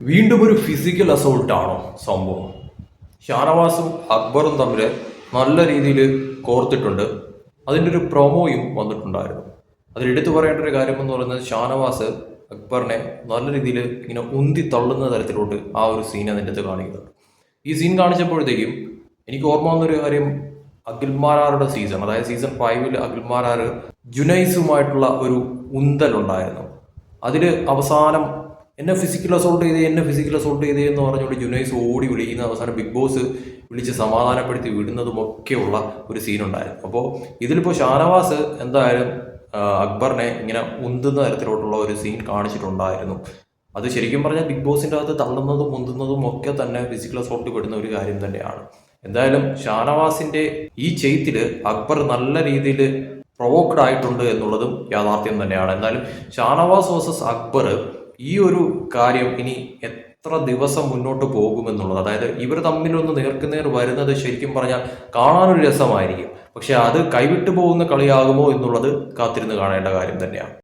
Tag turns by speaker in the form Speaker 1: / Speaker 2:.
Speaker 1: വീണ്ടും ഒരു physical assault ആണോ സംഭവം? ഷാനവാസും അക്ബറും തമ്മിൽ നല്ല രീതിയിൽ കോർത്തിട്ടുണ്ട്. അതിന്റെ ഒരു പ്രൊമോയും വന്നിട്ടുണ്ടായിരുന്നു. അതിലെടുത്തു പറയേണ്ട ഒരു കാര്യം എന്ന് പറയുന്നത് ഷാനവാസ് അക്ബറിനെ നല്ല രീതിയിൽ ഇങ്ങനെ ഉന്തി തള്ളുന്ന തരത്തിലോട്ട് ആ ഒരു സീൻ അതിന്റെ അകത്ത് കാണിക്കുന്നുണ്ട്. ഈ സീൻ കാണിച്ചപ്പോഴത്തേക്കും എനിക്ക് ഓർമ്മ വന്നൊരു കാര്യം അഖിൽമാരാറുടെ സീസൺ അതായത് സീസൺ ഫൈവിൽ അഖിൽമാരാർ ജുനൈസുമായിട്ടുള്ള ഒരു ഉന്തലുണ്ടായിരുന്നു അതിൽ അവസാനം എന്നെ ഫിസിക്കൽ അസോൾട്ട് ചെയ്തേ എന്നെ ഫിസിക്കൽ അസോൾട്ട് ചെയ്തേ എന്ന് പറഞ്ഞുകൊണ്ട് ജുനൈസ് ഓടി വിളിക്കുന്ന അവസാനം ബിഗ് ബോസ് വിളിച്ച് സമാധാനപ്പെടുത്തി വിടുന്നതും ഒക്കെയുള്ള ഒരു സീനുണ്ടായിരുന്നു അപ്പോൾ ഇതിലിപ്പോൾ ഷാനവാസ് എന്തായാലും അക്ബറിനെ ഇങ്ങനെ ഉന്തുന്ന തരത്തിലോട്ടുള്ള ഒരു സീൻ കാണിച്ചിട്ടുണ്ടായിരുന്നു. അത് ശരിക്കും പറഞ്ഞാൽ ബിഗ് ബോസിന്റെ അകത്ത് തള്ളുന്നതും ഉന്തുന്നതും ഒക്കെ തന്നെ ഫിസിക്കൽ അസോൾട്ട് പെടുന്ന ഒരു കാര്യം തന്നെയാണ്. എന്തായാലും ഷാനവാസിന്റെ ഈ ചെയ്ത്തിൽ അക്ബർ നല്ല രീതിയിൽ പ്രൊവോക്ഡ് ആയിട്ടുണ്ട് എന്നുള്ളതും യാഥാർത്ഥ്യം തന്നെയാണ്. എന്നാലും ഷാനവാസ് വേഴ്സസ് അക്ബർ ഈ ഒരു കാര്യം ഇനി എത്ര ദിവസം മുന്നോട്ട് പോകുമെന്നുള്ളത്. അതായത് ഇവർ തമ്മിലൊന്ന് നേർക്കുനേർ വരുന്നത് ശരിക്കും പറഞ്ഞാൽ കാണാനൊരു രസമായിരിക്കും. പക്ഷെ അത് കൈവിട്ടു പോകുന്ന കളിയാകുമോ എന്നുള്ളത് കാത്തിരുന്ന് കാണേണ്ട കാര്യം തന്നെയാണ്.